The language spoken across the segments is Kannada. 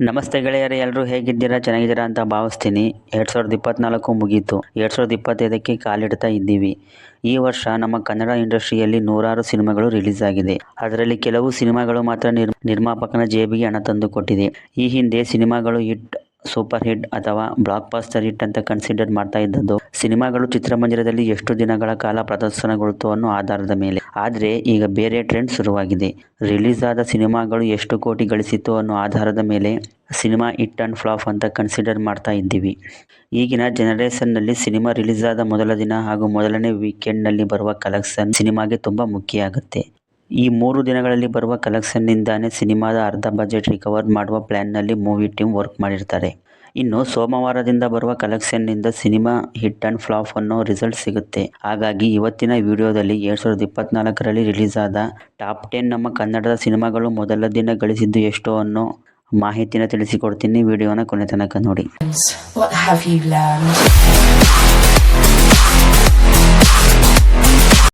ನಮಸ್ತೆ ಗೆಳೆಯರೇ ಎಲ್ಲರೂ ಹೇಗಿದ್ದೀರಾ? ಚೆನ್ನಾಗಿದ್ದೀರಾ ಅಂತ ಭಾವಿಸ್ತೀನಿ. ಎರಡು ಸಾವಿರದ ಇಪ್ಪತ್ತ್ನಾಲ್ಕು ಮುಗೀತು. ಎರಡು ಸಾವಿರದ ಇಪ್ಪತ್ತೈದಕ್ಕೆ ಕಾಲಿಡ್ತಾ ಇದ್ದೀವಿ. ಈ ವರ್ಷ ನಮ್ಮ ಕನ್ನಡ ಇಂಡಸ್ಟ್ರಿಯಲ್ಲಿ ನೂರಾರು ಸಿನಿಮಾಗಳು ರಿಲೀಸ್ ಆಗಿದೆ. ಅದರಲ್ಲಿ ಕೆಲವು ಸಿನಿಮಾಗಳು ಮಾತ್ರ ನಿರ್ ನಿರ್ಮಾಪಕನ ಜೇಬಿಗೆ ಹಣ ತಂದು ಕೊಟ್ಟಿದೆ. ಈ ಹಿಂದೆ ಸಿನಿಮಾಗಳು ಹಿಟ್ ಸೂಪರ್ ಹಿಟ್ ಅಥವಾ ಬ್ಲಾಕ್ ಬಾಸ್ಟರ್ ಹಿಟ್ ಅಂತ ಕನ್ಸಿಡರ್ ಮಾಡ್ತಾ ಇದ್ದದ್ದು. ಸಿನಿಮಾಗಳು ಚಿತ್ರಮಂದಿರದಲ್ಲಿ ಎಷ್ಟು ದಿನಗಳ ಕಾಲ ಪ್ರದರ್ಶನಗೊಳ್ತು ಅನ್ನೋ ಆಧಾರದ ಮೇಲೆ. ಆದರೆ ಈಗ ಬೇರೆ ಟ್ರೆಂಡ್ ಶುರುವಾಗಿದೆ. ರಿಲೀಸ್ ಆದ ಸಿನಿಮಾಗಳು ಎಷ್ಟು ಕೋಟಿ ಗಳಿಸಿತು ಅನ್ನೋ ಆಧಾರದ ಮೇಲೆ ಸಿನಿಮಾ ಹಿಟ್ ಆ್ಯಂಡ್ ಫ್ಲಾಪ್ ಅಂತ ಕನ್ಸಿಡರ್ ಮಾಡ್ತಾ ಇದ್ದೀವಿ. ಈಗಿನ ಜನರೇಷನ್ನಲ್ಲಿ ಸಿನಿಮಾ ರಿಲೀಸ್ ಆದ ಮೊದಲ ದಿನ ಹಾಗೂ ಮೊದಲನೇ ವೀಕೆಂಡ್ನಲ್ಲಿ ಬರುವ ಕಲೆಕ್ಷನ್ ಸಿನಿಮಾಗೆ ತುಂಬ ಮುಖ್ಯ ಆಗುತ್ತೆ. ಈ ಮೂರು ದಿನಗಳಲ್ಲಿ ಬರುವ ಕಲೆಕ್ಷನ್ನಿಂದಾನೇ ಸಿನಿಮಾದ ಅರ್ಧ ಬಜೆಟ್ ರಿಕವರ್ ಮಾಡುವ ಪ್ಲ್ಯಾನ್ನಲ್ಲಿ ಮೂವಿ ಟೀಮ್ ವರ್ಕ್ ಮಾಡಿರ್ತಾರೆ. ಇನ್ನು ಸೋಮವಾರದಿಂದ ಬರುವ ಕಲೆಕ್ಷನ್ನಿಂದ ಸಿನಿಮಾ ಹಿಟ್ ಆ್ಯಂಡ್ ಫ್ಲಾಪ್ ಅನ್ನೋ ರಿಸಲ್ಟ್ ಸಿಗುತ್ತೆ. ಹಾಗಾಗಿ ಇವತ್ತಿನ ವಿಡಿಯೋದಲ್ಲಿ ಎರಡು ಸಾವಿರದ ಇಪ್ಪತ್ನಾಲ್ಕರಲ್ಲಿ ರಿಲೀಸ್ ಆದ ಟಾಪ್ ಟೆನ್ ನಮ್ಮ ಕನ್ನಡದ ಸಿನಿಮಾಗಳು ಮೊದಲ ದಿನ ಗಳಿಸಿದ್ದು ಎಷ್ಟು ಅನ್ನೋ ಮಾಹಿತಿನ ತಿಳಿಸಿಕೊಡ್ತೀನಿ. ವಿಡಿಯೋನ ಕೊನೆ ತನಕ ನೋಡಿ.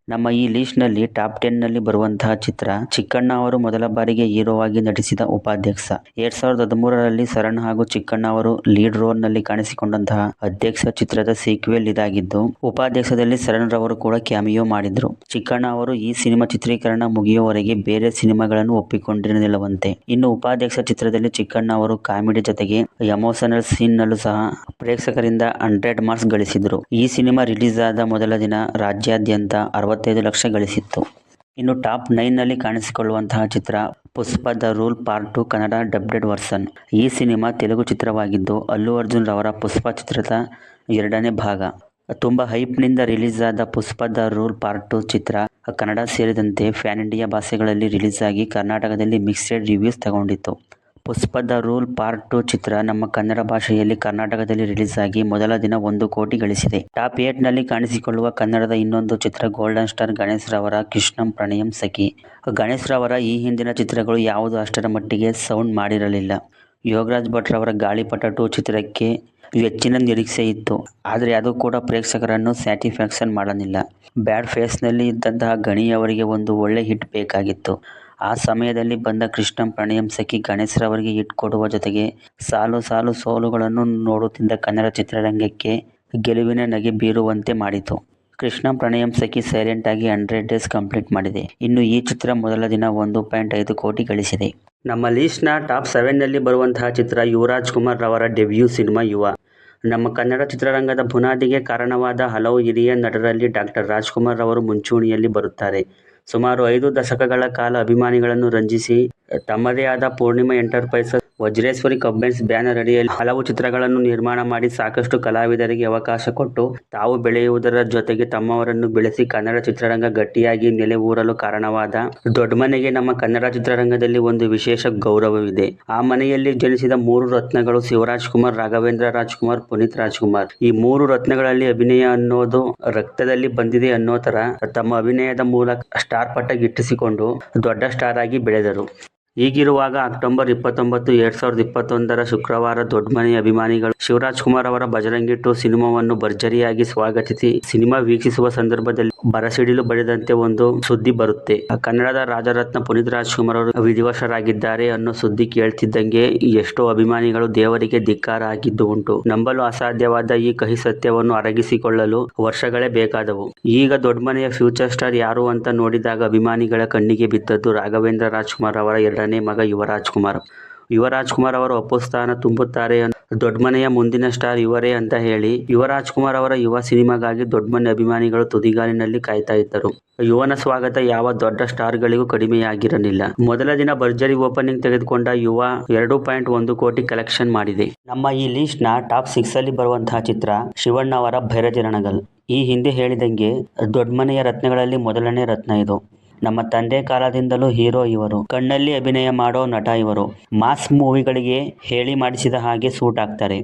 ನಮ್ಮ ಈ ಲಿಸ್ಟ್ನಲ್ಲಿ ಟಾಪ್ ಟೆನ್ನಲ್ಲಿ ಬರುವಂತಹ ಚಿತ್ರ ಚಿಕ್ಕಣ್ಣ ಅವರು ಮೊದಲ ಬಾರಿಗೆ ಹೀರೋ ಆಗಿ ನಟಿಸಿದ ಉಪಾಧ್ಯಕ್ಷ. ಎರಡ್ ಸಾವಿರದ ಹದಿಮೂರರಲ್ಲಿ ಸರಣ್ ಹಾಗೂ ಚಿಕ್ಕಣ್ಣ ಅವರು ಲೀಡ್ ರೋಲ್ನಲ್ಲಿ ಕಾಣಿಸಿಕೊಂಡಂತಹ ಅಧ್ಯಕ್ಷ ಚಿತ್ರದ ಸೀಕ್ವೆಲ್ ಇದಾಗಿದ್ದು, ಉಪಾಧ್ಯಕ್ಷದಲ್ಲಿ ಸರಣ್ ರವರು ಕೂಡ ಕ್ಯಾಮಿಯೋ ಮಾಡಿದ್ರು. ಚಿಕ್ಕಣ್ಣ ಅವರು ಈ ಸಿನಿಮಾ ಚಿತ್ರೀಕರಣ ಮುಗಿಯುವವರೆಗೆ ಬೇರೆ ಸಿನಿಮಾಗಳನ್ನು ಒಪ್ಪಿಕೊಂಡಿರಲಿಲ್ಲವಂತೆ ಇನ್ನು ಉಪಾಧ್ಯಕ್ಷ ಚಿತ್ರದಲ್ಲಿ ಚಿಕ್ಕಣ್ಣ ಅವರು ಕಾಮಿಡಿ ಜೊತೆಗೆ ಎಮೋಷನಲ್ ಸೀನ್ ನಲ್ಲೂ ಸಹ ಪ್ರೇಕ್ಷಕರಿಂದ ಹಂಡ್ರೆಡ್ ಮಾರ್ಕ್ಸ್ ಗಳಿಸಿದ್ರು. ಈ ಸಿನಿಮಾ ರಿಲೀಸ್ ಆದ ಮೊದಲ ದಿನ ರಾಜ್ಯಾದ್ಯಂತ ಅರವತ್ತೈದು ಲಕ್ಷ ಗಳಿಸಿತ್ತು. ಇನ್ನು ಟಾಪ್ ನೈನ್ನಲ್ಲಿ ಕಾಣಿಸಿಕೊಳ್ಳುವಂತಹ ಚಿತ್ರ Pushpa the rule part two Kannada dubbed version. ಈ ಸಿನಿಮಾ ತೆಲುಗು ಚಿತ್ರವಾಗಿದ್ದು, ಅಲ್ಲು ಅರ್ಜುನ್ ರವರ ಪುಷ್ಪ ಚಿತ್ರದ ಎರಡನೇ ಭಾಗ. ತುಂಬ ಹೈಪ್ನಿಂದ ರಿಲೀಸ್ ಆದ Pushpa the rule part two ಚಿತ್ರ ಕನ್ನಡ ಸೇರಿದಂತೆ ಫ್ಯಾನ್ ಇಂಡಿಯಾ ಭಾಷೆಗಳಲ್ಲಿ ರಿಲೀಸ್ ಆಗಿ ಕರ್ನಾಟಕದಲ್ಲಿ mixed reviews ತಗೊಂಡಿತ್ತು. Pushpa the rule part two ಚಿತ್ರ ನಮ್ಮ ಕನ್ನಡ ಭಾಷೆಯಲ್ಲಿ ಕರ್ನಾಟಕದಲ್ಲಿ ರಿಲೀಸ್ ಆಗಿ ಮೊದಲ ದಿನ ಒಂದು ಕೋಟಿ ಗಳಿಸಿದೆ. ಟಾಪ್ ಏಟ್ನಲ್ಲಿ ಕಾಣಿಸಿಕೊಳ್ಳುವ ಕನ್ನಡದ ಇನ್ನೊಂದು ಚಿತ್ರ ಗೋಲ್ಡನ್ ಸ್ಟಾರ್ ಗಣೇಶ್ ರವರ ಕೃಷ್ಣಂ ಪ್ರಣಯಂ ಸಖಿ. ಗಣೇಶ್ ರವರ ಈ ಹಿಂದಿನ ಚಿತ್ರಗಳು ಯಾವುದು ಅಷ್ಟರ ಮಟ್ಟಿಗೆ ಸೌಂಡ್ ಮಾಡಿರಲಿಲ್ಲ. ಯೋಗರಾಜ್ ಭಟ್ ರವರ ಗಾಳಿಪಟ ಟು ಚಿತ್ರಕ್ಕೆ ಹೆಚ್ಚಿನ ನಿರೀಕ್ಷೆ ಇತ್ತು. ಆದರೆ ಅದು ಕೂಡ ಪ್ರೇಕ್ಷಕರನ್ನು ಸ್ಯಾಟಿಸ್ಫ್ಯಾಕ್ಷನ್ ಮಾಡಲಿಲ್ಲ. ಬ್ಯಾಡ್ ಫೇಸ್ನಲ್ಲಿ ಇದ್ದಂತಹ ಗಣಿಯವರಿಗೆ ಒಂದು ಒಳ್ಳೆ ಹಿಟ್ ಬೇಕಾಗಿತ್ತು. ಆ ಸಮಯದಲ್ಲಿ ಬಂದ ಕೃಷ್ಣ ಪ್ರಣಯಂ ಸಖಿ ಗಣೇಶ್ರವರಿಗೆ ಹಿಟ್ ಕೊಡುವ ಜೊತೆಗೆ ಸಾಲು ಸಾಲು ಸೋಲುಗಳನ್ನು ನೋಡುತ್ತಿದ್ದ ಕನ್ನಡ ಚಿತ್ರರಂಗಕ್ಕೆ ಗೆಲುವಿನ ನಗೆ ಬೀರುವಂತೆ ಮಾಡಿತು. ಕೃಷ್ಣ ಪ್ರಣಯಂ ಸಖಿ ಸೈಲೆಂಟ್ ಆಗಿ ಹಂಡ್ರೆಡ್ ಡೇಸ್ ಕಂಪ್ಲೀಟ್ ಮಾಡಿದೆ. ಇನ್ನು ಈ ಚಿತ್ರ ಮೊದಲ ದಿನ ಒಂದು ಪಾಯಿಂಟ್ ಐದು ಕೋಟಿ ಗಳಿಸಿದೆ. ನಮ್ಮ ಲೀಸ್ಟ್ನ ಟಾಪ್ ಸೆವೆನ್ನಲ್ಲಿ ಬರುವಂತಹ ಚಿತ್ರ ಯುವರಾಜ್ ಕುಮಾರ್ ರವರ ಡೆಬ್ಯೂ ಸಿನಿಮಾ ಯುವ. ನಮ್ಮ ಕನ್ನಡ ಚಿತ್ರರಂಗದ ಬುನಾದಿಗೆ ಕಾರಣವಾದ ಹಲವು ಹಿರಿಯ ನಟರಲ್ಲಿ ಡಾಕ್ಟರ್ ರಾಜ್ಕುಮಾರ್ ಅವರು ಮುಂಚೂಣಿಯಲ್ಲಿ ಬರುತ್ತಾರೆ. ಸುಮಾರು ಐದು ದಶಕಗಳ ಕಾಲ ಅಭಿಮಾನಿಗಳನ್ನು ರಂಜಿಸಿ ತಮ್ಮದೇ ಆದ Purnima enterprises Vajreshwari combines banner ಅಡಿಯಲ್ಲಿ ಹಲವು ಚಿತ್ರಗಳನ್ನು ನಿರ್ಮಾಣ ಮಾಡಿ ಸಾಕಷ್ಟು ಕಲಾವಿದರಿಗೆ ಅವಕಾಶ ಕೊಟ್ಟು, ತಾವು ಬೆಳೆಯುವುದರ ಜೊತೆಗೆ ತಮ್ಮವರನ್ನು ಬೆಳೆಸಿ ಕನ್ನಡ ಚಿತ್ರರಂಗ ಗಟ್ಟಿಯಾಗಿ ನೆಲೆ ಊರಲು ಕಾರಣವಾದ ದೊಡ್ಡಮನೆಗೆ ನಮ್ಮ ಕನ್ನಡ ಚಿತ್ರರಂಗದಲ್ಲಿ ಒಂದು ವಿಶೇಷ ಗೌರವವಿದೆ. ಆ ಮನೆಯಲ್ಲಿ ಜನಿಸಿದ ಮೂರು ರತ್ನಗಳು ಶಿವರಾಜ್ ಕುಮಾರ್, ರಾಘವೇಂದ್ರ ರಾಜ್ಕುಮಾರ್ ಪುನೀತ್ ರಾಜ್ಕುಮಾರ್ ಈ ಮೂರು ರತ್ನಗಳಲ್ಲಿ ಅಭಿನಯ ಅನ್ನೋದು ರಕ್ತದಲ್ಲಿ ಬಂದಿದೆ ಅನ್ನೋ ತರ ತಮ್ಮ ಅಭಿನಯದ ಮೂಲಕ ಸ್ಟಾರ್ ಪಟ್ಟ ಗಿಟ್ಟಿಸಿಕೊಂಡು ದೊಡ್ಡ ಸ್ಟಾರ್ ಆಗಿ ಬೆಳೆದರು. ಹೀಗಿರುವಾಗ ಅಕ್ಟೋಬರ್ ಇಪ್ಪತ್ತೊಂಬತ್ತು, ಎರಡ್ ಸಾವಿರದ ಇಪ್ಪತ್ತೊಂದರ ಶುಕ್ರವಾರ ದೊಡ್ಡಮನೆ ಅಭಿಮಾನಿಗಳು ಶಿವರಾಜ್ ಕುಮಾರ್ ಅವರ ಬಜರಂಗಿ ಟು ಸಿನಿಮಾವನ್ನು ಭರ್ಜರಿಯಾಗಿ ಸ್ವಾಗತಿಸಿ ಸಿನಿಮಾ ವೀಕ್ಷಿಸುವ ಸಂದರ್ಭದಲ್ಲಿ ಬರಸಿಡಿಲು ಬಡಿದಂತೆ ಒಂದು ಸುದ್ದಿ ಬರುತ್ತೆ. ಕನ್ನಡದ ರಾಜರತ್ನ ಪುನೀತ್ ರಾಜ್ಕುಮಾರ್ ಅವರು ವಿಧಿವಶರಾಗಿದ್ದಾರೆ ಅನ್ನೋ ಸುದ್ದಿ ಕೇಳ್ತಿದ್ದಂಗೆ ಎಷ್ಟೋ ಅಭಿಮಾನಿಗಳು ದೇವರಿಗೆ ಧಿಕ್ಕಾರ ಆಗಿದ್ದು ಉಂಟು. ನಂಬಲು ಅಸಾಧ್ಯವಾದ ಈ ಕಹಿ ಸತ್ಯವನ್ನು ಅರಗಿಸಿಕೊಳ್ಳಲು ವರ್ಷಗಳೇ ಬೇಕಾದವು. ಈಗ ದೊಡ್ಡಮನೆಯ ಫ್ಯೂಚರ್ ಸ್ಟಾರ್ ಯಾರು ಅಂತ ನೋಡಿದಾಗ ಅಭಿಮಾನಿಗಳ ಕಣ್ಣಿಗೆ ಬಿದ್ದದ್ದು ರಾಘವೇಂದ್ರ ರಾಜ್ಕುಮಾರ್ ಅವರ ಎರಡನೇ ಮಗ ಯುವರಾಜ್ ಕುಮಾರ್ ಯುವರಾಜ್ ಕುಮಾರ್ ಅವರು ಅಪ್ಪುಸ್ಥಾನ ತುಂಬುತ್ತಾರೆ ದೊಡ್ಡಮನೆಯ ಮುಂದಿನ ಸ್ಟಾರ್ ಇವರೇ ಅಂತ ಹೇಳಿ ಯುವರಾಜ್ ಕುಮಾರ್ ಅವರ ಯುವ ಸಿನಿಮಾಗಾಗಿ ದೊಡ್ಡಮನೆ ಅಭಿಮಾನಿಗಳು ತುದಿಗಾಲಿನಲ್ಲಿ ಕಾಯ್ತಾ ಇದ್ದರು. ಯುವನ ಸ್ವಾಗತ ಯಾವ ದೊಡ್ಡ ಸ್ಟಾರ್ಗಳಿಗೂ ಕಡಿಮೆಯಾಗಿರಲಿಲ್ಲ. ಮೊದಲ ದಿನ ಭರ್ಜರಿ ಓಪನಿಂಗ್ ತೆಗೆದುಕೊಂಡ ಯುವ ಎರಡು ಪಾಯಿಂಟ್ ಒಂದು ಕೋಟಿ ಕಲೆಕ್ಷನ್ ಮಾಡಿದೆ. ನಮ್ಮ ಈ ಲಿಸ್ಟ್ನ ಟಾಪ್ ಸಿಕ್ಸ್ ಅಲ್ಲಿ ಬರುವಂತಹ ಚಿತ್ರ ಶಿವಣ್ಣ ಅವರ ಭೈರತಿರಣಗಲ್ ಈ ಹಿಂದೆ ಹೇಳಿದಂಗೆ ದೊಡ್ಡಮನೆಯ ರತ್ನಗಳಲ್ಲಿ ಮೊದಲನೇ ರತ್ನ ಇದು. ನಮ್ಮ ತಂದೆ ಕಾಲದಿಂದಲೂ ಹೀರೋ ಇವರು. ಕಣ್ಣಲ್ಲಿ ಅಭಿನಯ ಮಾಡೋ ನಟ ಇವರು. ಮಾಸ್ ಮೂವಿಗಳಿಗೆ ಹೇಳಿ ಮಾಡಿಸಿದ ಹಾಗೆ ಸೂಟ್ ಆಗ್ತಾರೆ.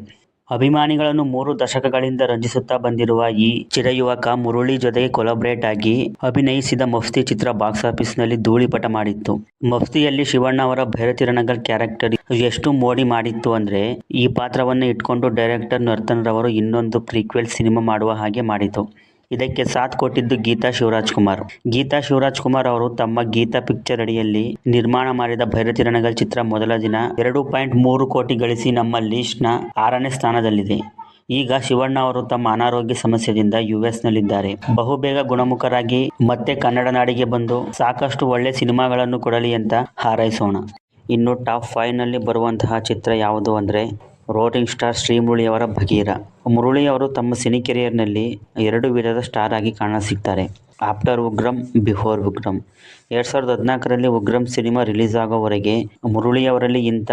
ಅಭಿಮಾನಿಗಳನ್ನು ಮೂರು ದಶಕಗಳಿಂದ ರಂಜಿಸುತ್ತಾ ಬಂದಿರುವ ಈ ಚಿರಯುವಕ ಮುರುಳಿ ಜೊತೆಗೆ ಕೊಲಾಬ್ರೇಟ್ ಆಗಿ ಅಭಿನಯಿಸಿದ ಮಫ್ತಿ ಚಿತ್ರ ಬಾಕ್ಸ್ ಆಫೀಸ್ನಲ್ಲಿ ಧೂಳಿಪಟ ಮಾಡಿತ್ತು. ಮಫ್ತಿಯಲ್ಲಿ ಶಿವಣ್ಣ ಅವರ ಭೈರತಿರಣಗಲ್ ಕ್ಯಾರೆಕ್ಟರ್ ಎಷ್ಟು ಮೋಡಿ ಮಾಡಿತ್ತು ಅಂದ್ರೆ ಈ ಪಾತ್ರವನ್ನು ಇಟ್ಕೊಂಡು ಡೈರೆಕ್ಟರ್ ನರ್ತನ್ ರವರು ಇನ್ನೊಂದು ಪ್ರೀಕ್ವೆಲ್ ಸಿನಿಮಾ ಮಾಡುವ ಹಾಗೆ ಮಾಡಿತು. ಇದಕ್ಕೆ ಸಾಥ್ ಕೊಟ್ಟಿದ್ದು ಗೀತಾ ಶಿವರಾಜ್ ಕುಮಾರ್. ಗೀತಾ ಶಿವರಾಜ್ ಕುಮಾರ್ ಅವರು ತಮ್ಮ ಗೀತಾ ಪಿಕ್ಚರ್ ಅಡಿಯಲ್ಲಿ ನಿರ್ಮಾಣ ಮಾಡಿದ ಭೈರತಿ ರಣಗಲ್ ಚಿತ್ರ ಮೊದಲ ದಿನ ಎರಡು ಪಾಯಿಂಟ್ ಮೂರು ಕೋಟಿ ಗಳಿಸಿ ನಮ್ಮ ಲಿಸ್ಟ್ನ ಆರನೇ ಸ್ಥಾನದಲ್ಲಿದೆ. ಈಗ ಶಿವಣ್ಣ ಅವರು ತಮ್ಮ ಅನಾರೋಗ್ಯ ಸಮಸ್ಯೆಯಿಂದ ಯು ನಲ್ಲಿದ್ದಾರೆ. ಬಹುಬೇಗ ಗುಣಮುಖರಾಗಿ ಮತ್ತೆ ಕನ್ನಡ ನಾಡಿಗೆ ಬಂದು ಸಾಕಷ್ಟು ಒಳ್ಳೆ ಸಿನಿಮಾಗಳನ್ನು ಕೊಡಲಿ ಅಂತ ಹಾರೈಸೋಣ. ಇನ್ನು ಟಾಪ್ ಫೈವ್ನಲ್ಲಿ ಬರುವಂತಹ ಚಿತ್ರ ಯಾವುದು ಅಂದ್ರೆ ರೋಟಿಂಗ್ ಸ್ಟಾರ್ ಶ್ರೀ ಮುರಳಿಯವರ ಭಗೀರ. ಮುರಳಿ ಅವರು ತಮ್ಮ ಸಿನಿ ಕೆರಿಯರ್ನಲ್ಲಿ ಎರಡು ವಿಧದ ಸ್ಟಾರ್ ಆಗಿ ಕಾಣಸಿಗ್ತಾರೆ ಆಫ್ಟರ್ ಉಗ್ರಂ, ಬಿಫೋರ್ ಉಗ್ರಂ. ಎರಡು ಸಾವಿರದ ಹದಿನಾಲ್ಕರಲ್ಲಿ ಉಗ್ರಂ ಸಿನಿಮಾ ರಿಲೀಸ್ ಆಗೋವರೆಗೆ ಮುರಳಿಯವರಲ್ಲಿ ಇಂಥ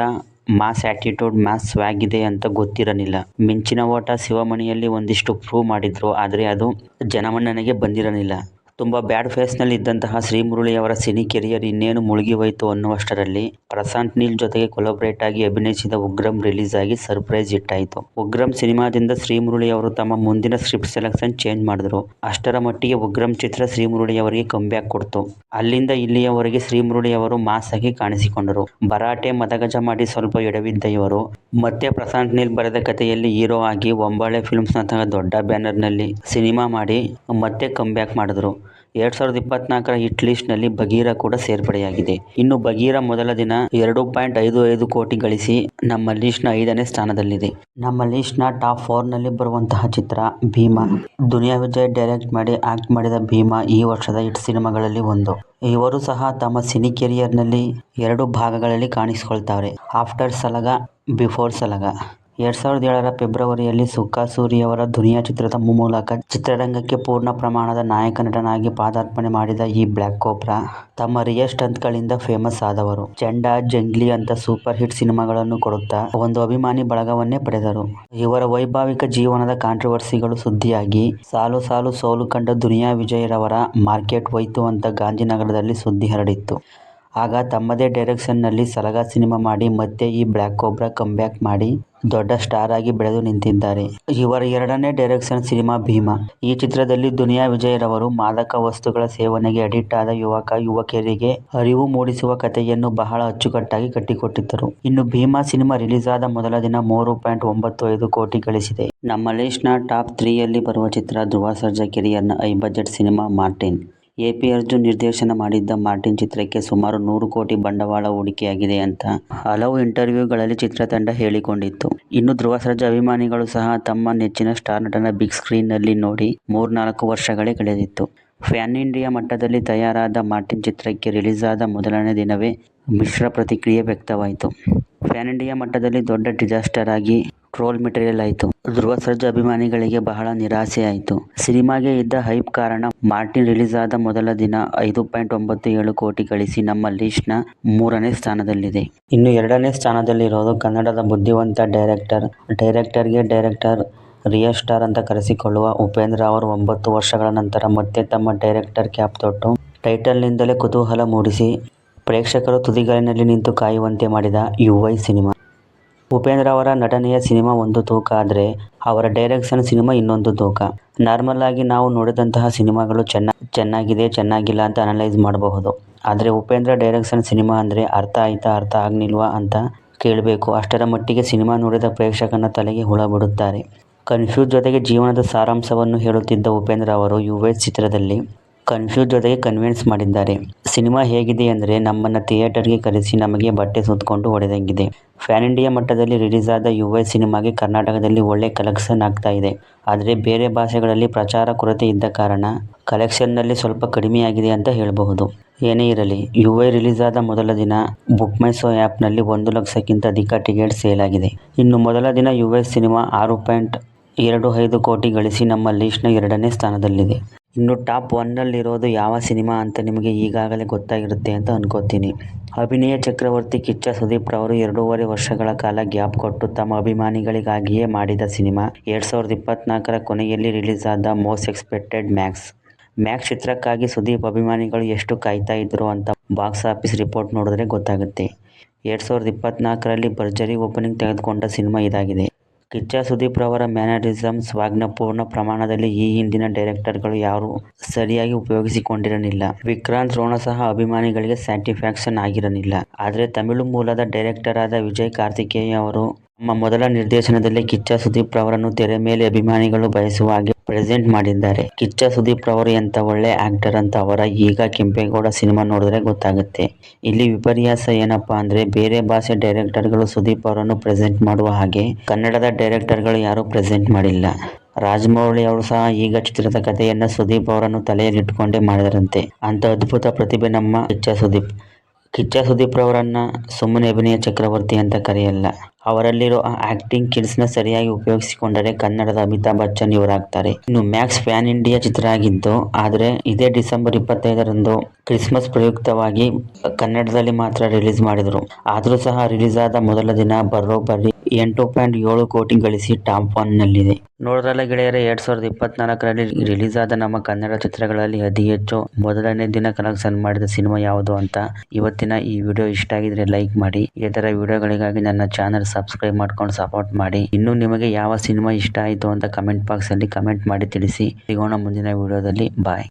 ಮಾಸ್ ಆ್ಯಟಿಟ್ಯೂಡ್, ಮಾಸ್ ಸ್ವ್ಯಾಗ್ ಇದೆ ಅಂತ ಗೊತ್ತಿರಲಿಲ್ಲ. ಮಿಂಚಿನ ಓಟ ಶಿವಮಣಿಯಲ್ಲಿ ಒಂದಿಷ್ಟು ಪ್ರೂವ್ ಮಾಡಿದ್ರು, ಆದರೆ ಅದು ಜನಮನ್ನಣೆಗೆ ಬಂದಿರಲಿಲ್ಲ. ತುಂಬ ಬ್ಯಾಡ್ ಫೇಸ್ನಲ್ಲಿ ಇದ್ದಂತಹ ಶ್ರೀ ಮುರಳಿಯವರ ಸಿನಿ ಕೆರಿಯರ್ ಇನ್ನೇನು ಮುಳುಗಿ ಹೋಯಿತು ಅನ್ನುವಷ್ಟರಲ್ಲಿ ಪ್ರಶಾಂತ್ ನೀಲ್ ಜೊತೆಗೆ ಕೊಲೊಬ್ರೇಟ್ ಆಗಿ ಅಭಿನಯಿಸಿದ ಉಗ್ರಂ ರಿಲೀಸ್ ಆಗಿ ಸರ್ಪ್ರೈಸ್ ಇಟ್ಟಾಯಿತು ಉಗ್ರಂ ಸಿನಿಮಾದಿಂದ ಶ್ರೀ ಮುರಳಿ ಅವರು ತಮ್ಮ ಮುಂದಿನ ಸ್ಕ್ರಿಪ್ಟ್ ಸೆಲೆಕ್ಷನ್ ಚೇಂಜ್ ಮಾಡಿದ್ರು. ಅಷ್ಟರ ಮಟ್ಟಿಗೆ ಉಗ್ರಂ ಚಿತ್ರ ಶ್ರೀ ಮುರಳಿ ಅವರಿಗೆ ಕಂಬ್ಯಾಕ್ ಕೊಡ್ತು. ಅಲ್ಲಿಂದ ಇಲ್ಲಿಯವರೆಗೆ ಶ್ರೀ ಮುರಳಿ ಅವರು ಮಾಸ್ ಆಗಿ ಕಾಣಿಸಿಕೊಂಡರು. ಭರಾಟೆ ಮದಗಜ ಮಾಡಿ ಸ್ವಲ್ಪ ಎಡವಿದ್ದ ಇವರು. ಮತ್ತೆ ಪ್ರಶಾಂತ್ ನೀಲ್ ಬರೆದ ಕಥೆಯಲ್ಲಿ ಹೀರೋ ಆಗಿ ಒಂಬಾಳೆ ಫಿಲ್ಮ್ಸ್ನಂತಹ ದೊಡ್ಡ ಬ್ಯಾನರ್ನಲ್ಲಿ ಸಿನಿಮಾ ಮಾಡಿ ಮತ್ತೆ ಕಂಬ್ಯಾಕ್ ಮಾಡಿದ್ರು. ಎರಡ್ ಸಾವಿರದ ಇಪ್ಪತ್ನಾಲ್ಕರ ಹಿಟ್ ಲಿಸ್ಟ್ನಲ್ಲಿ ಬಗೀರ ಕೂಡ ಸೇರ್ಪಡೆಯಾಗಿದೆ. ಇನ್ನು ಬಗೀರ ಮೊದಲ ದಿನ ಎರಡು ಪಾಯಿಂಟ್ ಐದು ಐದು ಕೋಟಿ ಗಳಿಸಿ ನಮ್ಮ ಲಿಸ್ಟ್ನ ಐದನೇ ಸ್ಥಾನದಲ್ಲಿದೆ. ನಮ್ಮ ಲಿಸ್ಟ್ನ ಟಾಪ್ ಫೋರ್ನಲ್ಲಿ ಬರುವಂತಹ ಚಿತ್ರ ಭೀಮಾ. ದುನಿಯಾ ವಿಜಯ್ ಡೈರೆಕ್ಟ್ ಮಾಡಿ ಆಕ್ಟ್ ಮಾಡಿದ ಭೀಮಾ ಈ ವರ್ಷದ ಹಿಟ್ ಸಿನಿಮಾಗಳಲ್ಲಿ ಒಂದು. ಇವರು ಸಹ ತಮ್ಮ ಸಿನಿ ಕೆರಿಯರ್ನಲ್ಲಿ ಎರಡು ಭಾಗಗಳಲ್ಲಿ ಕಾಣಿಸಿಕೊಳ್ತಾರೆ. ಆಫ್ಟರ್ ಸಲಗ ಬಿಫೋರ್ ಸಲಗ. ಎರಡ್ ಸಾವಿರದ ಏಳರ ಫೆಬ್ರವರಿಯಲ್ಲಿ ಸುಖಾ ಸೂರಿಯವರ ದುನಿಯಾ ಚಿತ್ರದ ಮೂಲಕ ಚಿತ್ರರಂಗಕ್ಕೆ ಪೂರ್ಣ ಪ್ರಮಾಣದ ನಾಯಕ ನಟನಾಗಿ ಪಾದಾರ್ಪಣೆ ಮಾಡಿದ ಈ ಬ್ಲ್ಯಾಕ್ ಕೋಪ್ರಾ ತಮ್ಮ ರಿಯಲ್ ಸ್ಟಂತ್ಗಳಿಂದ ಫೇಮಸ್ ಆದವರು. ಚಂಡ, ಜಂಗ್ಲಿ ಅಂತ ಸೂಪರ್ ಹಿಟ್ ಸಿನಿಮಾಗಳನ್ನು ಕೊಡುತ್ತಾ ಒಂದು ಅಭಿಮಾನಿ ಬಳಗವನ್ನೇ ಪಡೆದರು. ಇವರ ವೈಭಾವಿಕ ಜೀವನದ ಕಾಂಟ್ರವರ್ಸಿಗಳು ಸುದ್ದಿಯಾಗಿ, ಸಾಲು ಸಾಲು ಸೋಲು ಕಂಡ ದುನಿಯಾ ವಿಜಯರವರ ಮಾರ್ಕೆಟ್ ಹೋಯ್ತು ಅಂತ ಗಾಂಧಿನಗರದಲ್ಲಿ ಸುದ್ದಿ ಹರಡಿತ್ತು. ಆಗ ತಮ್ಮದೇ ಡೈರೆಕ್ಷನ್ನಲ್ಲಿ ಸಲಗ ಸಿನಿಮಾ ಮಾಡಿ, ಮತ್ತೆ ಈ ಬ್ಲ್ಯಾಕ್ ಕೋಬ್ರಾ ಕಂಬ್ಯಾಕ್ ಮಾಡಿ ದೊಡ್ಡ ಸ್ಟಾರ್ ಆಗಿ ಬೆಳೆದು ನಿಂತಿದ್ದಾರೆ. ಇವರ ಎರಡನೇ ಡೈರೆಕ್ಷನ್ ಸಿನಿಮಾ ಭೀಮಾ. ಈ ಚಿತ್ರದಲ್ಲಿ ದುನಿಯಾ ವಿಜಯರವರು ಮಾದಕ ವಸ್ತುಗಳ ಸೇವನೆಗೆ ಅಡಿಕ್ಟ್ ಆದ ಯುವಕ, ಯುವಕಿಯರಿಗೆ ಅರಿವು ಮೂಡಿಸುವ ಕಥೆಯನ್ನು ಬಹಳ ಅಚ್ಚುಕಟ್ಟಾಗಿ ಕಟ್ಟಿಕೊಟ್ಟಿದ್ದರು. ಇನ್ನು ಭೀಮಾ ಸಿನಿಮಾ ರಿಲೀಸ್ ಆದ ಮೊದಲ ದಿನ ಮೂರು ಪಾಯಿಂಟ್ ಒಂಬತ್ತು ಐದು ಕೋಟಿ ಗಳಿಸಿದೆ. ನಮ್ಮ ಲಿಸ್ಟ್ನ ಟಾಪ್ ತ್ರೀಯಲ್ಲಿ ಬರುವ ಚಿತ್ರ Dhruva, Sarja ಕೆರಿಯರ್ನ high budget cinema Martin. A P Arjun ನಿರ್ದೇಶನ ಮಾಡಿದ್ದ ಮಾರ್ಟಿನ್ ಚಿತ್ರಕ್ಕೆ ಸುಮಾರು ನೂರು ಕೋಟಿ ಬಂಡವಾಳ ಹೂಡಿಕೆಯಾಗಿದೆ ಅಂತ ಹಲವು ಇಂಟರ್ವ್ಯೂಗಳಲ್ಲಿ ಚಿತ್ರತಂಡ ಹೇಳಿಕೊಂಡಿತ್ತು. ಇನ್ನು ಧ್ರುವ ಸರ್ಜಾ ಅಭಿಮಾನಿಗಳು ಸಹ ತಮ್ಮ ನೆಚ್ಚಿನ ಸ್ಟಾರ್ ನಟನ ಬಿಗ್ ಸ್ಕ್ರೀನ್ನಲ್ಲಿ ನೋಡಿ ಮೂರ್ನಾಲ್ಕು ವರ್ಷಗಳೇ ಕಳೆದಿತ್ತು. ಫ್ಯಾನ್ ಇಂಡಿಯಾ ಮಟ್ಟದಲ್ಲಿ ತಯಾರಾದ ಮಾರ್ಟಿನ್ ಚಿತ್ರಕ್ಕೆ ರಿಲೀಸ್ ಆದ ಮೊದಲನೇ ದಿನವೇ ಮಿಶ್ರ ಪ್ರತಿಕ್ರಿಯೆ ವ್ಯಕ್ತವಾಯಿತು. ಫ್ಯಾನ್ ಇಂಡಿಯಾ ಮಟ್ಟದಲ್ಲಿ ದೊಡ್ಡ ಡಿಸಾಸ್ಟರ್ ಆಗಿ ಟ್ರೋಲ್ ಮೆಟೀರಿಯಲ್ ಆಯಿತು. ಧ್ರುವ ಸರ್ಜಾ ಅಭಿಮಾನಿಗಳಿಗೆ ಬಹಳ ನಿರಾಸೆ ಆಯಿತು ಸಿನಿಮಾಗೆ ಇದ್ದ ಹೈಪ್ ಕಾರಣ ಮಾರ್ಟಿನ್ ರಿಲೀಸ್ ಆದ ಮೊದಲ ದಿನ ಐದು ಪಾಯಿಂಟ್ ಒಂಬತ್ತು ಏಳು ಕೋಟಿ ಗಳಿಸಿ ನಮ್ಮ ಲಿಸ್ಟ್ನ ಮೂರನೇ ಸ್ಥಾನದಲ್ಲಿದೆ. ಇನ್ನು ಎರಡನೇ ಸ್ಥಾನದಲ್ಲಿರೋದು ಕನ್ನಡದ ಬುದ್ಧಿವಂತ ಡೈರೆಕ್ಟರ್. ಡೈರೆಕ್ಟರ್ಗೆ ಡೈರೆಕ್ಟರ್, ರಿಯಲ್ ಸ್ಟಾರ್ ಅಂತ ಕರೆಸಿಕೊಳ್ಳುವ ಉಪೇಂದ್ರ ಅವರು ಒಂಬತ್ತು ವರ್ಷಗಳ ನಂತರ ಮತ್ತೆ ತಮ್ಮ ಡೈರೆಕ್ಟರ್ ಕ್ಯಾಪ್ ತೊಟ್ಟು ಟೈಟಲ್ನಿಂದಲೇ ಕುತೂಹಲ ಮೂಡಿಸಿ ಪ್ರೇಕ್ಷಕರು ತುದಿಗಾಲಿನಲ್ಲಿ ನಿಂತು ಕಾಯುವಂತೆ ಮಾಡಿದ ಯುವೈ ಸಿನಿಮಾ. ಉಪೇಂದ್ರ ಅವರ ನಟನೆಯ ಸಿನಿಮಾ ಒಂದು ತೂಕ ಆದರೆ ಅವರ ಡೈರೆಕ್ಷನ್ ಸಿನಿಮಾ ಇನ್ನೊಂದು ತೂಕ. ನಾರ್ಮಲ್ ಆಗಿ ನಾವು ನೋಡಿದಂತಹ ಸಿನಿಮಾಗಳು ಚೆನ್ನ ಚೆನ್ನಾಗಿದೆ, ಚೆನ್ನಾಗಿಲ್ಲ ಅಂತ ಅನಲೈಸ್ ಮಾಡಬಹುದು. ಆದರೆ ಉಪೇಂದ್ರ ಡೈರೆಕ್ಷನ್ ಸಿನಿಮಾ ಅಂದರೆ ಅರ್ಥ ಆಯ್ತಾ, ಅರ್ಥ ಆಗ್ನಿಲ್ವಾ ಅಂತ ಕೇಳಬೇಕು. ಅಷ್ಟರ ಮಟ್ಟಿಗೆ ಸಿನಿಮಾ ನೋಡಿದ ಪ್ರೇಕ್ಷಕನ ತಲೆಗೆ ಹುಳ ಬಿಡುತ್ತಾರೆ. ಕನ್ಫ್ಯೂಸ್ ಜೊತೆಗೆ ಜೀವನದ ಸಾರಾಂಶವನ್ನು ಹೇಳುತ್ತಿದ್ದ ಉಪೇಂದ್ರ ಅವರು ಯುವೈಸ್ ಚಿತ್ರದಲ್ಲಿ ಕನ್ಫ್ಯೂಸ್ ಜೊತೆಗೆ ಕನ್ವಿನ್ಸ್ ಮಾಡಿದ್ದಾರೆ. ಸಿನಿಮಾ ಹೇಗಿದೆ ಅಂದರೆ ನಮ್ಮನ್ನು ಥಿಯೇಟರ್ಗೆ ಕರೆಸಿ ನಮಗೆ ಬಟ್ಟೆ ಸುತ್ತಕೊಂಡು ಹೊಡೆದಂಗಿದೆ. ಫ್ಯಾನ್ ಇಂಡಿಯಾ ಮಟ್ಟದಲ್ಲಿ ರಿಲೀಸ್ ಆದ ಯು ಸಿನಿಮಾಗೆ ಕರ್ನಾಟಕದಲ್ಲಿ ಒಳ್ಳೆ ಕಲೆಕ್ಷನ್ ಆಗ್ತಾ ಇದೆ. ಆದರೆ ಬೇರೆ ಭಾಷೆಗಳಲ್ಲಿ ಪ್ರಚಾರ ಕೊರತೆ ಇದ್ದ ಕಾರಣ ಕಲೆಕ್ಷನ್ನಲ್ಲಿ ಸ್ವಲ್ಪ ಕಡಿಮೆಯಾಗಿದೆ ಅಂತ ಹೇಳಬಹುದು. ಏನೇ ಇರಲಿ ಯು ಐ ರಿಲೀಸ್ ಆದ ಮೊದಲ ದಿನ ಬುಕ್ ಮೈ ಶೋ ಆ್ಯಪ್ನಲ್ಲಿ ಒಂದು ಲಕ್ಷಕ್ಕಿಂತ ಅಧಿಕ ಟಿಕೆಟ್ ಸೇಲ್ ಆಗಿದೆ. ಇನ್ನು ಮೊದಲ ದಿನ ಯು ಎಸ್ ಸಿನಿಮಾ ಆರು ಪಾಯಿಂಟ್ ಎರಡು ಐದು ಕೋಟಿ ಗಳಿಸಿ ನಮ್ಮ ಲಿಸ್ಟ್ನ ಎರಡನೇ ಸ್ಥಾನದಲ್ಲಿದೆ. ಇನ್ನು ಟಾಪ್ ಒನ್ನಲ್ಲಿರೋದು ಯಾವ ಸಿನಿಮಾ ಅಂತ ನಿಮಗೆ ಈಗಾಗಲೇ ಗೊತ್ತಾಗಿರುತ್ತೆ ಅಂತ ಅನ್ಕೋತೀನಿ. ಅಭಿನಯ ಚಕ್ರವರ್ತಿ ಕಿಚ್ಚ ಸುದೀಪ್ ರವರು ಎರಡೂವರೆ ವರ್ಷಗಳ ಕಾಲ ಗ್ಯಾಪ್ ಕೊಟ್ಟು ತಮ್ಮ ಅಭಿಮಾನಿಗಳಿಗಾಗಿಯೇ ಮಾಡಿದ ಸಿನಿಮಾ. ಎರಡು ಸಾವಿರದ ಇಪ್ಪತ್ನಾಲ್ಕರ ಕೊನೆಯಲ್ಲಿ ರಿಲೀಸ್ ಆದ ಮೋಸ್ಟ್ ಎಕ್ಸ್ಪೆಕ್ಟೆಡ್ ಮ್ಯಾಕ್ಸ್. ಮ್ಯಾಕ್ಸ್ ಚಿತ್ರಕ್ಕಾಗಿ ಸುದೀಪ್ ಅಭಿಮಾನಿಗಳು ಎಷ್ಟು ಕಾಯ್ತಾ ಇದ್ರು ಅಂತ ಬಾಕ್ಸ್ ಆಫೀಸ್ ರಿಪೋರ್ಟ್ ನೋಡಿದ್ರೆ ಗೊತ್ತಾಗುತ್ತೆ. ಎರಡು ಸಾವಿರದ ಇಪ್ಪತ್ನಾಲ್ಕರಲ್ಲಿ ಭರ್ಜರಿ ಓಪನಿಂಗ್ ತೆಗೆದುಕೊಂಡ ಸಿನಿಮಾ ಇದಾಗಿದೆ. ಕಿಚ್ಚ ಸುದೀಪ್ ರವರ ಮ್ಯಾನರಿಸಮ್ ಸ್ವಾಗ್ನ ಪೂರ್ಣ ಪ್ರಮಾಣದಲ್ಲಿ ಈ ಹಿಂದಿನ ಡೈರೆಕ್ಟರ್ಗಳು ಯಾರು ಸರಿಯಾಗಿ ಉಪಯೋಗಿಸಿಕೊಂಡಿರಲಿಲ್ಲ. ವಿಕ್ರಾಂತ್ ರೋಣ ಸಹ ಅಭಿಮಾನಿಗಳಿಗೆ ಸ್ಯಾಟಿಸ್ಫ್ಯಾಕ್ಷನ್ ಆಗಿರಲಿಲ್ಲ. ಆದರೆ ತಮಿಳು ಮೂಲದ ಡೈರೆಕ್ಟರ್ ಆದ ವಿಜಯ್ ಕಾರ್ತಿಕೇಯ ಅವರು ತಮ್ಮ ಮೊದಲ ನಿರ್ದೇಶನದಲ್ಲಿ ಕಿಚ್ಚ ಸುದೀಪ್ ರವರನ್ನು ತೆರೆ ಮೇಲೆ ಅಭಿಮಾನಿಗಳು ಬಯಸುವ ಹಾಗೆ ಪ್ರೆಸೆಂಟ್ ಮಾಡಿದ್ದಾರೆ. ಕಿಚ್ಚ ಸುದೀಪ್ ರವರು ಎಂತ ಒಳ್ಳೆ ಆಕ್ಟರ್ ಅಂತ ಅವರ ಈಗ ಕೆಂಪೇಗೌಡ ಸಿನಿಮಾ ನೋಡಿದ್ರೆ ಗೊತ್ತಾಗುತ್ತೆ. ಇಲ್ಲಿ ವಿಪರ್ಯಾಸ ಏನಪ್ಪಾ ಅಂದ್ರೆ ಬೇರೆ ಭಾಷೆ ಡೈರೆಕ್ಟರ್ಗಳು ಸುದೀಪ್ ಅವರನ್ನು ಪ್ರೆಸೆಂಟ್ ಮಾಡುವ ಹಾಗೆ ಕನ್ನಡದ ಡೈರೆಕ್ಟರ್ಗಳು ಯಾರು ಪ್ರೆಸೆಂಟ್ ಮಾಡಿಲ್ಲ. ರಾಜಮೌಳಿ ಅವರು ಸಹ ಈಗ ಚಿತ್ರದ ಕಥೆಯನ್ನ ಸುದೀಪ್ ಅವರನ್ನು ತಲೆಯಲ್ಲಿಟ್ಟುಕೊಂಡೇ ಮಾಡಿದರಂತೆ. ಅಂತ ಅದ್ಭುತ ಪ್ರತಿಭೆ ನಮ್ಮ ಕಿಚ್ಚ ಸುದೀಪ್. ಕಿಚ್ಚ ಸುದೀಪ್ ರವರನ್ನ ಸುಮ್ಮನೆ ಅಭಿನಯ ಚಕ್ರವರ್ತಿ ಅಂತ ಕರೆಯಲ್ಲ. ಅವರಲ್ಲಿರೋ ಆ ಆಕ್ಟಿಂಗ್ನ ಸರಿಯಾಗಿ ಉಪಯೋಗಿಸಿಕೊಂಡರೆ ಕನ್ನಡದ ಅಮಿತಾಬ್ ಬಚ್ಚನ್ ಇವರಾಗ್ತಾರೆ. ಇನ್ನು ಮ್ಯಾಕ್ಸ್ ಫ್ಯಾನ್ ಇಂಡಿಯಾ ಚಿತ್ರ ಆಗಿದ್ದು ಆದರೆ ಇದೇ ಡಿಸೆಂಬರ್ ಇಪ್ಪತ್ತೈದರಂದು ಕ್ರಿಸ್ಮಸ್ ಪ್ರಯುಕ್ತವಾಗಿ ಕನ್ನಡದಲ್ಲಿ ಮಾತ್ರ ರಿಲೀಸ್ ಮಾಡಿದ್ರು. ಆದರೂ ಸಹ ರಿಲೀಸ್ ಆದ ಮೊದಲ ದಿನ ಬರೋಬ್ಬರಿ ಎಂಟು ಪಾಯಿಂಟ್ ಏಳು ಕೋಟಿ ಗಳಿಸಿ ಟಾಪ್ ಒನ್ ನಲ್ಲಿದೆ ನೋಡಿದ್ರಲ್ಲ ಗೆಳೆಯರೆ, ಎರಡ್ ಸಾವಿರದ ಇಪ್ಪತ್ನಾಲ್ಕರಲ್ಲಿ ರಿಲೀಸ್ ಆದ ನಮ್ಮ ಕನ್ನಡ ಚಿತ್ರಗಳಲ್ಲಿ ಅತಿ ಹೆಚ್ಚು ಮೊದಲನೇ ದಿನ ಕಲೆಕ್ಷನ್ ಮಾಡಿದ ಸಿನಿಮಾ ಯಾವುದು ಅಂತ ಇವತ್ತಿನ ಈ ವಿಡಿಯೋ ಇಷ್ಟ ಆಗಿದ್ರೆ ಲೈಕ್ ಮಾಡಿ ಇದೇ ತರ ವಿಡಿಯೋಗಳಿಗಾಗಿ ನನ್ನ ಚಾನಲ್ ಸಬ್ಸ್ಕ್ರೈಬ್ ಮಾಡ್ಕೊಂಡು ಸಪೋರ್ಟ್ ಮಾಡಿ. ಇನ್ನು ನಿಮಗೆ ಯಾವ ಸಿನಿಮಾ ಇಷ್ಟ ಆಯಿತು ಅಂತ ಕಮೆಂಟ್ ಬಾಕ್ಸ್ ಅಲ್ಲಿ ಕಮೆಂಟ್ ಮಾಡಿ ತಿಳಿಸಿ. ಸಿಗೋಣ ಮುಂದಿನ ವಿಡಿಯೋದಲ್ಲಿ. ಬಾಯ್.